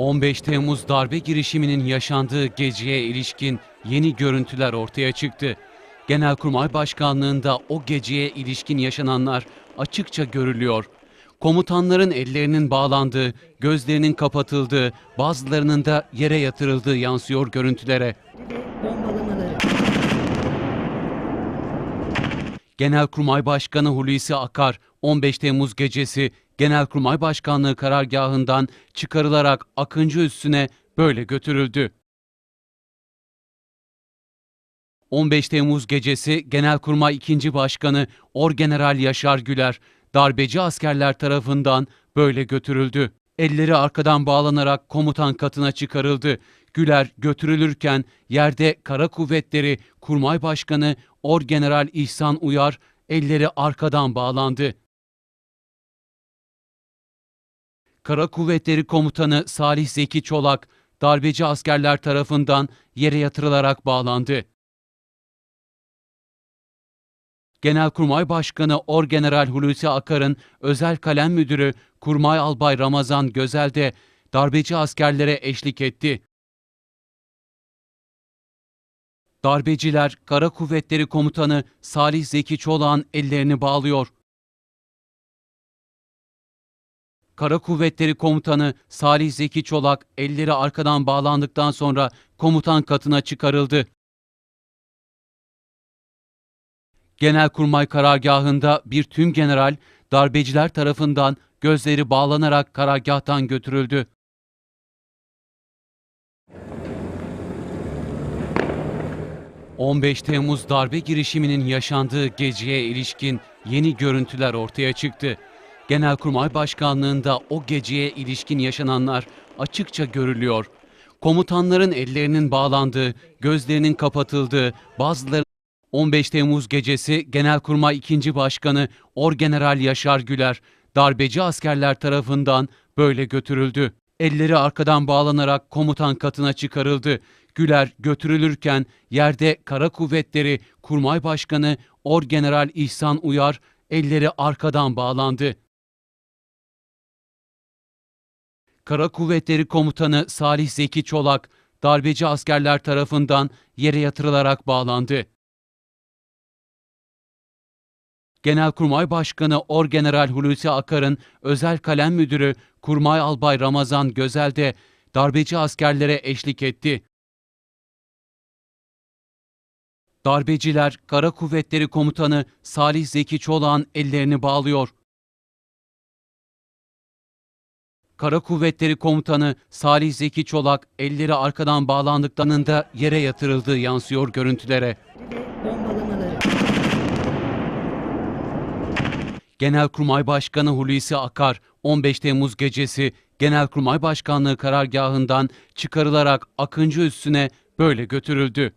15 Temmuz darbe girişiminin yaşandığı geceye ilişkin yeni görüntüler ortaya çıktı. Genelkurmay Başkanlığında o geceye ilişkin yaşananlar açıkça görülüyor. Komutanların ellerinin bağlandığı, gözlerinin kapatıldığı, bazılarının da yere yatırıldığı yansıyor görüntülere. Genelkurmay Başkanı Hulusi Akar 15 Temmuz gecesi Genelkurmay Başkanlığı karargahından çıkarılarak Akıncı üssüne böyle götürüldü. 15 Temmuz gecesi Genelkurmay 2. Başkanı Orgeneral Yaşar Güler darbeci askerler tarafından böyle götürüldü. Elleri arkadan bağlanarak komutan katına çıkarıldı. Güler götürülürken yerde Kara Kuvvetleri Kurmay Başkanı Orgeneral İhsan Uyar elleri arkadan bağlandı. Kara Kuvvetleri Komutanı Salih Zeki Çolak darbeci askerler tarafından yere yatırılarak bağlandı. Genelkurmay Başkanı Orgeneral Hulusi Akar'ın özel kalem müdürü Kurmay Albay Ramazan Gözel de darbeci askerlere eşlik etti. Darbeciler Kara Kuvvetleri Komutanı Salih Zeki Çolak'ın ellerini bağlıyor. Kara Kuvvetleri Komutanı Salih Zeki Çolak elleri arkadan bağlandıktan sonra komutan katına çıkarıldı. Genelkurmay karargahında bir tüm general darbeciler tarafından gözleri bağlanarak karargahtan götürüldü. ...15 Temmuz darbe girişiminin yaşandığı geceye ilişkin yeni görüntüler ortaya çıktı. Genelkurmay Başkanlığında o geceye ilişkin yaşananlar açıkça görülüyor. Komutanların ellerinin bağlandığı, gözlerinin kapatıldığı, bazıları 15 Temmuz gecesi Genelkurmay 2. Başkanı Orgeneral Yaşar Güler darbeci askerler tarafından böyle götürüldü. Elleri arkadan bağlanarak komutan katına çıkarıldı. Güler götürülürken yerde Kara Kuvvetleri Kurmay Başkanı Orgeneral İhsan Uyar elleri arkadan bağlandı. Kara Kuvvetleri Komutanı Salih Zeki Çolak darbeci askerler tarafından yere yatırılarak bağlandı. Genelkurmay Başkanı Orgeneral Hulusi Akar'ın özel kalem müdürü Kurmay Albay Ramazan Gözel de darbeci askerlere eşlik etti. Darbeciler Kara Kuvvetleri Komutanı Salih Zeki Çolak'ın ellerini bağlıyor. Kara Kuvvetleri Komutanı Salih Zeki Çolak elleri arkadan bağlandıklarının da yere yatırıldığı yansıyor görüntülere. Genelkurmay Başkanı Hulusi Akar 15 Temmuz gecesi Genelkurmay Başkanlığı karargahından çıkarılarak Akıncı üssüne böyle götürüldü.